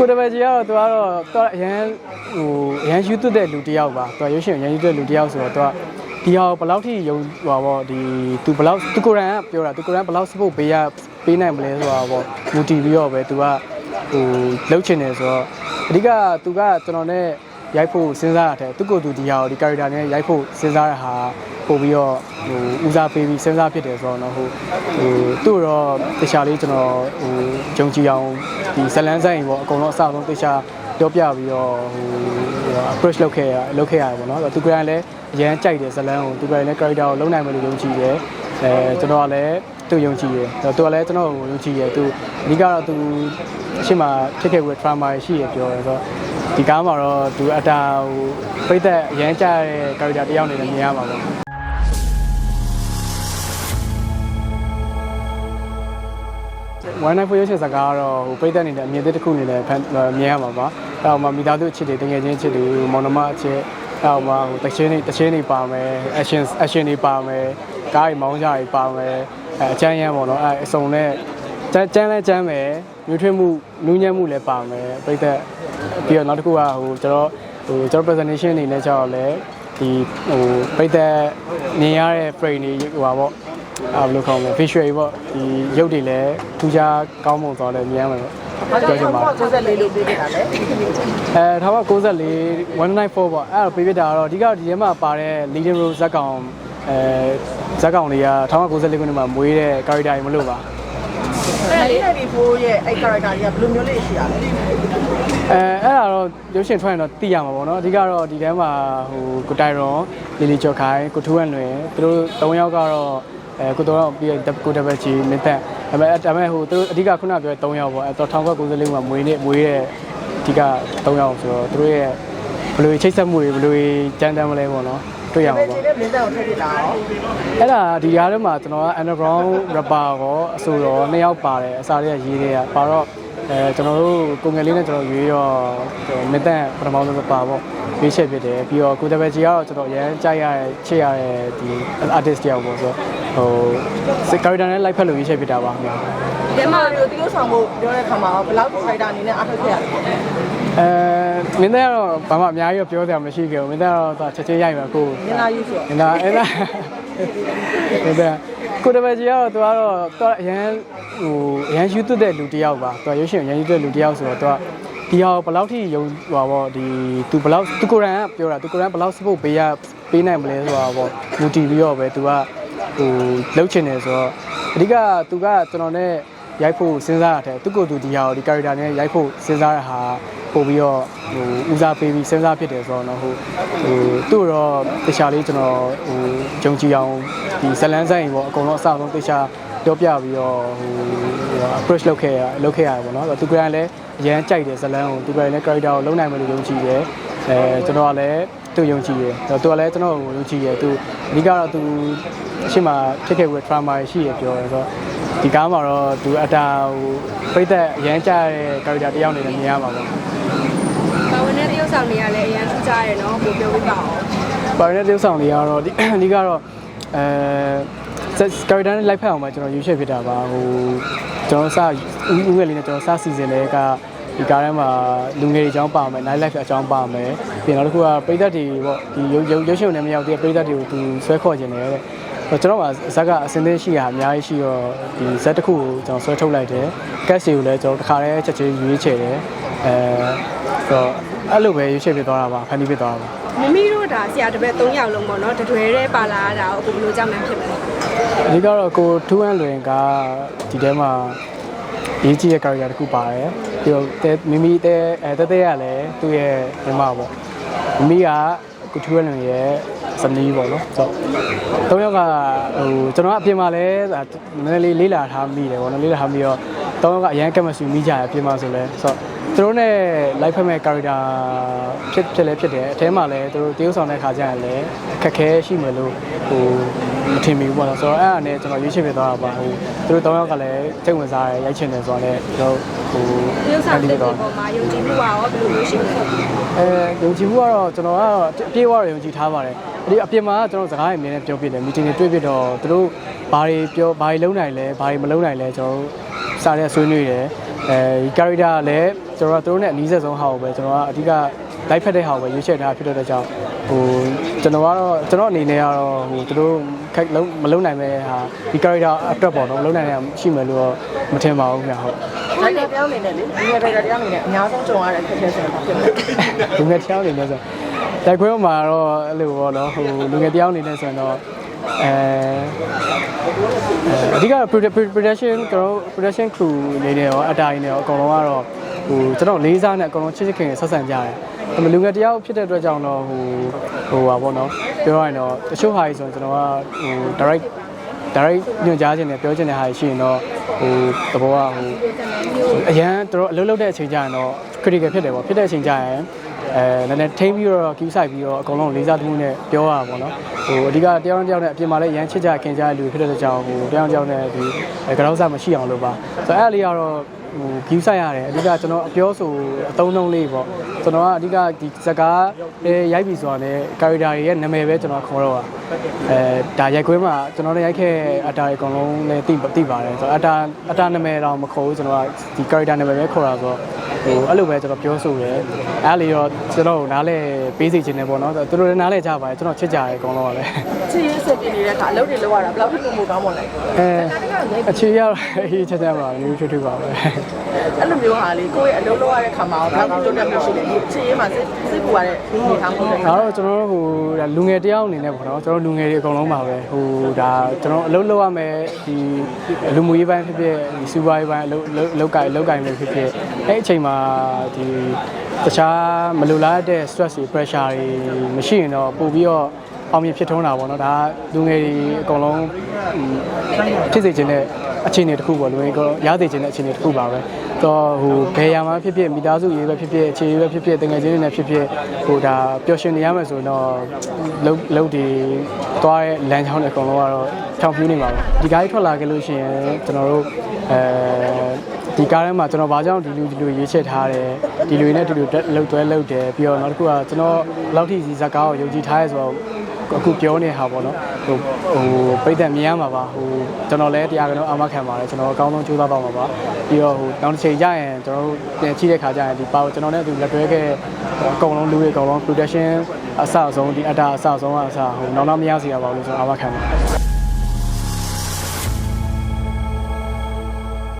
ကိုတပည့်ကြီးကတော့သူကတော့သူကအရန်ဟိုအရန်ယူသွတ်တဲ့လူတစ်ယောက်ပါသူကရုပ်ရှင်အရန်ယူသွတ်တဲ့လူတစ်ယောက်ဆိုတော့သူကဒီဟာကိုဘယ်လောက်ထိယုံဟိုပါပေါ့ဒီသူဘယ်လောက်သူကိုယ်တိုင်ကပြောတာသူကိုယ်တိုင်ဘယ်လောက် support ပေးရပေးနိုင်မလဲဆိုတာပေါ့မူတည်ပြီးတော့ပဲသူကဟိုလှုပ်ချင်တယ်ဆိုတော့အဓိကသူကကျွန်တော်နဲ့ ရိုက်ဖို့စဉ်းစားရတယ်သူကိုယ်သူဒီဟာကိုဒီ character နဲ့ရိုက်ဖို့စဉ်းစားရတာဟာပို့ပြီးတော့ဟိုဦးစားပေးပြီးစဉ်းစားဖြစ်တယ်ဆိုတော့เนาะဟိုဟိုသူ့တော့တခြားလေးကျွန်တော်ဟိုဂျုံကြည်အောင်ဒီဇလန်းဆိုင်ပေါ့အကုန်လုံးအစဆုံးတခြားပြောပြပြီးတော့ဟို approach လုပ်ခဲ့ရလုပ်ခဲ့ရတယ်ပေါ့နော်သူကလည်းအရန်ကြိုက်တယ်ဇလန်းကိုသူကလည်း character ကိုလုံးနိုင်မယ်လို့ယုံကြည်တယ်အဲကျွန်တော်ကလည်းသူ့ယုံကြည်တယ်သူကလည်းကျွန်တော်ကိုယုံကြည်တယ်သူအဓိကတော့သူအရှိမဖြစ်ခဲ့တဲ့ trauma ရှိရပြောတယ်ဆိုတော့ ဒီကားမှာတော့သူအတာဟိုပိတ်သက်အရန်ကြတဲ့ character တစ်ယောက်အနေနဲ့မြင်ရမှာပေါ့ one night for ရုပ်ရှင်စကားကတော့ဟိုပိတ်သက်နေတဲ့အမြင်သစ်တစ်ခုအနေနဲ့ဖန်မြင်ရမှာပါ။အဲတော့မှမိသားစုအချစ်တွေတငယ်ချင်းအချစ်တွေမောင်နှမအချစ်အဲတော့မှဟိုတချင်းတွေတချင်းတွေပါမယ် action action တွေပါမယ်ကားတွေမောင်းကြတွေပါမယ်အဲအချမ်းရမ်းပေါ့နော်အဲအစုံနဲ့ကျန်းကျန်းလဲကျန်းမယ်ညှို့ထွေးမှုနူးညံ့မှုလည်းပါမယ်ပိတ်သက် ပြီးတော့နောက်တစ်ခုကဟိုကျွန်တော်ဟိုကျွန်တော် presentation အနေနဲ့ကျတော့လည်းဒီဟိုပိတ်သက်မြင်ရတဲ့ frame တွေဟိုပါပေါ့အဲဘယ်လိုခေါ်မလဲ visual တွေပေါ့ဒီရုပ်တွေလည်းထူးခြားကောင်းမွန်သွားတယ်မြင်ရမှာပေါ့ဘာကြောင့်94လို့ပြေးခဲ့တာလဲအဲထားပါ94 194ပေါ့အဲ့တော့ပြပြတာကတော့အဓိကဒီထဲမှာပါတဲ့ leading role ဇက်ကောင်အဲဇက်ကောင်တွေက1994ခုနှစ်မှာမွေးတဲ့ character တွေမလို့ပါ အဲ့94ရဲ့အဲ့ character ကြီးကဘယ်လိုမျိုးလေးရှိရလဲအဲအဲ့ဒါတော့ရုပ်ရှင်ထွက်ရင်တော့သိရမှာပေါ့နော်အဓိကတော့ဒီထဲမှာဟိုကိုတိုင်ရွန်လီလီကျော်ခိုင်ကိုထူးဝမ်လွင်သူတို့၃ယောက်ကတော့အဲကိုတော်တော့ပြီးတော့ကိုတပတ်ချီမင်းသက်ဒါပေမဲ့ဒါပေမဲ့ဟိုသူတို့အဓိကခုနပြောတဲ့၃ယောက်ပေါ့အဲတော့1994မှာမွေးနေမွေးတဲ့အဓိက၃ယောက်ဆိုတော့သူတို့ရဲ့ဘယ်လိုချိတ်ဆက်မှုတွေဘယ်လိုကြမ်းတမ်းမလဲပေါ့နော် တွေ့ရမှာပဲပေါ့ချင်းနဲ့မင်းသားကိုထည့်ပြတာရောအဲ့ဒါဒီရားထဲမှာကျွန်တော်က underground rapper ကိုအဆိုတော့နှစ်ယောက်ပါတယ်အစားလေးရေးတွေကပါတော့အဲကျွန်တော်တို့ကိုငယ်လေးနဲ့ကျွန်တော်ရွေးတော့မစ်တန်ပထမဆုံးပါပေါ့ရွေးချက်ဖြစ်တယ်ပြီးတော့ကိုတပည့်ကြီးကတော့ကျွန်တော်အရန်ကြိုက်ရတဲ့ချစ်ရတဲ့ဒီ artist တယောက်ပေါ့ဆိုတော့ဟိုစကားရတန်နဲ့လိုက်ဖက်လို့ရွေးချက်ဖြစ်တာပါခင်ဗျာဒီမှာမျိုးတီးလို့ဆောင်ဖို့ပြောတဲ့ခါမှာဘယ်လောက် character အနေနဲ့အားထုတ်ခဲ့ရလဲအဲ မင်းသားကတော့ဘာမှအများကြီးပြောစရာမရှိခဲ့ဘူးမင်းသားကတော့ချက်ချင်းရိုက်မှာကိုမင်းသားယူဆို။ဒါအဲ့ဒါအဲ့ဒါကိုတပည့်ကြီးကတော့သူကတော့သူကအရန်ဟိုအရန်ယူသွတ်တဲ့လူတစ်ယောက်ပါ။သူကရုပ်ရှင်အရန်ယူသွတ်တဲ့လူတစ်ယောက်ဆိုတော့သူကဒီဟာကိုဘယ်လောက်ထိယုံဟိုပါပေါ့ဒီသူဘယ်လောက်သူကိုယ်တိုင်ကပြောတာသူကိုယ်တိုင်ဘယ်လောက် support ပေးရပေးနိုင်မလဲဆိုတာပေါ့မူတည်ပြီးတော့ပဲသူကဟိုလှုပ်ချင်တယ်ဆိုတော့အဓိကသူကကျွန်တော်နဲ့ ရိုက်ဖို့စဉ်းစားရတယ်သူကိုယ်သူဒီဟာကိုဒီ character နဲ့ရိုက်ဖို့စဉ်းစားရတာဟာပို့ပြီးတော့ဟိုဦးစားပေးပြီးစဉ်းစားဖြစ်တယ်ဆိုတော့နော်ဟိုဟိုသူ့တော့တခြားလေးကျွန်တော်ဟိုဂျုံကြည်အောင်ဒီဇလန်းဆိုင်ပေါ့အကုန်လုံးအစဆုံးတခြားပြောပြပြီးတော့ဟို approach လုပ်ခဲ့ရလုပ်ခဲ့ရတယ်ပေါ့နော်သူကလည်းအရန်ကြိုက်တယ်ဇလန်းကိုသူကလည်း character ကိုလုံးနိုင်မယ်လို့ယုံကြည်တယ်အဲကျွန်တော်ကလည်းသူ့ယုံကြည်တယ်သူကလည်းကျွန်တော်ကိုယုံကြည်တယ်သူအဓိကတော့သူအရှိမဖြစ်ခဲ့တဲ့ trauma ရှိရပြောတယ်ဆိုတော့ ဒီကားမှာတော့သူအတာဟိုပိတ်သက်အရန်ကြတဲ့ character တစ်ယောက်အနေနဲ့မြင်ရမှာပေါ့ပါဝင်တဲ့တရုပ်ဆောင်တွေကလည်းအရင်ထူးခြားတယ်နော်ကိုပြောပြပါအောင်ပါရတဲ့တရုပ်ဆောင်တွေကတော့ဒီအဓိကတော့အဲကာရီတာနဲ့လိုက်ဖက်အောင်ပဲကျွန်တော်ယူချက်ဖြစ်တာပါဟိုကျွန်တော်စဦးငယ်လေးနဲ့ကျွန်တော်စစီစဉ်လဲကဒီကားထဲမှာလူငယ်တွေအကြောင်းပါမယ် night life အကြောင်းပါမယ်ပြီးတော့နောက်တစ်ခုကပရိသတ်တွေပေါ့ဒီရုပ်ရုပ်ရုပ်ရှင်နဲ့မရောက်သေးတဲ့ပရိသတ်တွေကိုသူဆွဲခေါ်ခြင်းတယ်တဲ့ ကျွန်တော်ကဇက်ကအစင်းသေးရှိတာအများကြီးရှိတော့ဒီဇက်တစ်ခုကိုကျွန်တော်ဆွဲထုတ်လိုက်တယ်ကက်စီကိုလည်းကျွန်တော်တစ်ခါတည်းချက်ချင်းရွေးချယ်တယ်အဲဆိုတော့အဲ့လိုပဲရွေးချယ်ဖြစ်သွားတာပါဖန်တီးဖြစ်သွားတာပါမမီတို့ဒါဆရာတပည့်၃ယောက်လုံးပေါ့နော်တတွဲတဲ့ပါလာတာကိုဘယ်လိုကြောင့်မှဖြစ်မလဲအဓိကတော့ကိုထူးအန်လွင်ကဒီထဲမှာရေးကြည့်ရဲ့ character တစ်ခုပါတယ်ပြီးတော့တဲမိမိတဲအဲတဲတဲကလည်းသူ့ရဲ့ညီမပေါ့မိမိက ကိုထူးအန်လွင်ရဲ့ဇနီးပေါ့နော်ဆိုတော့သုံးယောက်ကဟိုကျွန်တော်ကအပြင်မှာလည်းနည်းနည်းလေးလေးလာထားမိတယ်ပေါ့နော်လေးလာထားပြီးတော့သုံးယောက်ကအရန်ကက်မဆူမိကြရအပြင်မှာဆိုလဲဆိုတော့သူတို့နဲ့ live ဖက်မဲ့ character ဖြစ်ဖြစ်လဲဖြစ်တယ်အထဲမှာလည်းသူတို့တရုပ်ဆောင်တဲ့ခါကျရင်လည်းအခက်ခဲရှိမယ်လို့ဟို မထင်မိဘူးပေါ့နော်ဆိုတော့အဲ့ဒါနဲ့ကျွန်တော်ရွေးချယ်ပြသွားတာပါဟိုသူတို့တောင်းယောက်ကလည်းစိတ်ဝင်စားရရိုက်ချင်တယ်ဆိုတော့လည်းကျွန်တော်ဟိုတရုပ်ဆောင်တဲ့ပုံမှာယုံကြည်မှုပါရောဘယ်လိုမျိုးရှိမလဲအဲယုံကြည်မှုကတော့ကျွန်တော်ကတော့အပြည့်အဝတော့ယုံကြည်ထားပါတယ်ဒီအပြင်မှာကျွန်တော်စကားတွေအမြဲတမ်းပြောပြတယ်မီတင်တွေတွေ့ပြတော့သူတို့ဘာတွေပြောဘာတွေလုံးနိုင်လဲဘာတွေမလုံးနိုင်လဲကျွန်တော်စားတဲ့ဆွေးနွေးတယ်အဲဒီ character ကလည်းကျွန်တော်ကသူတို့နဲ့အနီးစပ်ဆုံးဟာကိုပဲကျွန်တော်ကအဓိကလိုက်ဖက်တဲ့ဟာကိုပဲရွေးချယ်ထားဖြစ်တဲ့အတွက်ကြောင့် ဟိုကျွန်တော်ကတော့ကျွန်တော်အနေနဲ့ကတော့ဟိုသူတို့ခက်လုံးမလုံးနိုင်မဲ့ဟာဒီ character အတွက်ပေါ့နော်မလုံးနိုင်တဲ့ရှိမယ်လို့တော့မထင်ပါဘူးခင်ဗျဟုတ်ဒါကတရားအနေနဲ့လေဒီကတရားတရားအနေနဲ့အများဆုံးကြုံရတဲ့အခက်အခဲဆိုတော့ဖြစ်မယ်လူငယ်တစ်ယောက်အနေနဲ့ဆိုတိုက်ခွဲမှာတော့အဲ့လိုပေါ့နော်ဟိုလူငယ်တစ်ယောက်အနေနဲ့ဆိုရင်တော့အဲအဓိက production ကျွန်တော် production crew အနေနဲ့ရောအတားအနေနဲ့ရောအကုန်လုံးကတော့ဟိုကျွန်တော်လေးစားနဲ့အကုန်လုံးချစ်ချစ်ခင်ခင်ဆက်ဆံကြတယ်။ဒါပေ မဲ့လူငယ်တစ်ယောက်ဖြစ်တဲ့အတွက်ကြောင့်တော့ဟိုဟိုပါပေါ့နော်ပြောရရင်တော့တချို့ဟာကြီးဆိုရင်ကျွန်တော်ကဟို direct direct ညွှန်ကြားခြင်းနဲ့ပြောခြင်းတဲ့ဟာရှိရင်တော့ဟိုသဘောကဟိုအရန်တို့အလုပ်လုပ်တဲ့အချိန်ကျရင်တော့ critical ဖြစ်တယ်ပေါ့ဖြစ်တဲ့အချိန်ကျရင်အဲနည်းနည်းထိမ့်ပြီးတော့ queue ဆိုင်ပြီးတော့အကုန်လုံးလေးစားသမှုနဲ့ပြောရတာပေါ့နော်ဟိုအဓိကတယောက်တစ်ယောက်နဲ့အပြင်မှာလည်းရန်ချစ်ကြခင်ကြတဲ့လူဖြစ်တဲ့ကြောင့်ဟိုတယောက်တစ်ယောက်နဲ့ဒီကြောက်စားမရှိအောင်လုပ်ပါဆိုတော့အဲ့အလေးကတော့ဟို queue ဆိုင်ရတယ်အဓိကကျွန်တော်အပြောဆိုအသုံးနှုန်းလေးပေါ့ ကျွန်တော်ကအဓိကဒီစကားလေးရိုက်ပြီဆိုတာနဲ့ character တွေရဲ့နာမည်ပဲကျွန်တော်ခေါ်တော့ပါအဲဒါရိုက်ခွင်းမှာကျွန်တော်လည်းရိုက်ခဲ့အတားတွေအကုန်လုံးလည်းသိသိပါတယ်ဆိုတော့အတားအတားနာမည်တော့မခေါ်ဘူးကျွန်တော်ကဒီ character နာမည်ပဲခေါ်တာဆိုတော့ဟိုအဲ့လိုပဲကျွန်တော်ပြောဆိုတယ်အဲ့လေတော့ကျွန်တော်နားလဲပေးစီခြင်းနဲ့ပေါ့နော်သူတို့လည်းနားလဲကြပါတယ်ကျွန်တော်ချစ်ကြတယ်အကုန်လုံးပါပဲချစ်ရေးဆက်ပြနေတဲ့အခါအလုပ်တွေလုပ်ရတာဘယ်လောက်ထိပုံမှုကောင်းမလဲအဲအခြေရောက်အေးချက်ချက်ပါမျိုးထွတ်ထွတ်ပါပဲအဲ့လိုမျိုးဟာလေကိုယ့်ရဲ့အလုပ်လုပ်ရတဲ့ခါမှာဘယ်လောက်ထိတိုးတက်မှုရှိလဲဒီချစ်ရေးမှာစစ်စစ်ပူရတဲ့နေထားမှုတွေဒါတော့ကျွန်တော်တို့ဟိုဒါလူငယ်တယောက်အနေနဲ့ပေါ့နော်ကျွန်တော်လူငယ်တွေအကုန်လုံးပါပဲဟိုဒါကျွန်တော်အလုပ်လုပ်ရမယ်ဒီလူမှုရေးပိုင်းဖြစ်ဖြစ်ဒီစူပါရေးပိုင်းအလုပ်လုပ်ကိုင်လုပ်ကိုင်မယ်ဖြစ်ဖြစ်အဲ့အချိန်မှာဒီတခြားမလိုလားတဲ့ stress တွေ pressure တွေမရှိရင်တော့ပို့ပြီးတော့အောင်မြင်ဖြစ်ထွန်းတာပေါ့နော်ဒါလူငယ်တွေအကုန်လုံးဖြစ်စေခြင်းတဲ့ အခြေအနေတစ်ခုပေါ့လူငယ်ကတော့ရစေခြင်းတဲ့အခြေအနေတစ်ခုပါပဲတော့ဟိုဘယ်ရာမှာဖြစ်ဖြစ်မိသားစုရေးပဲဖြစ်ဖြစ်အခြေရေးပဲဖြစ်ဖြစ်တငယ်ချင်းတွေနဲ့ဖြစ်ဖြစ်ဟိုဒါပျော်ရွှင်နေရမယ်ဆိုတော့လုံလုံဒီသွားတဲ့လမ်းကြောင်းတွေအကုန်လုံးကတော့ဖြောင်းပြူးနေပါပဲဒီကားကြီးထွက်လာခဲ့လို့ရှိရင်ကျွန်တော်တို့အဲဒီကားထဲမှာကျွန်တော်ဘာကြောင့်ဒီလူဒီလူရေးချက်ထားတယ်ဒီလူတွေနဲ့ဒီလူလှုပ်သွဲလှုပ်တယ်ပြီးတော့နောက်တစ်ခုကကျွန်တော်လောက်ထိစီဇက်ကားကိုယုံကြည်ထားရဲဆိုတော့ အခုပြောနေဟာပေါ့နော်ဟိုဟိုပိတ်သက်မြင်ရမှာပါဟိုကျွန်တော်လည်းတရားကတော့အာမခံပါတယ်ကျွန်တော်အကောင်းဆုံးကြိုးစားပါမှာပါပြီးတော့ဟိုနောက်တစ်ချိန်ကျရင်ကျွန်တော်တို့ပြန်ကြည့်တဲ့ခါကျရင်ဒီပါကျွန်တော်နဲ့အတူလက်တွဲခဲ့အကုန်လုံးလူတွေအကုန်လုံး production အစအဆုံးဒီအတာအစအဆုံးအစဟိုနောက်နောက်မရစီရပါဘူးလို့ကျွန်တော်အာမခံပါတယ်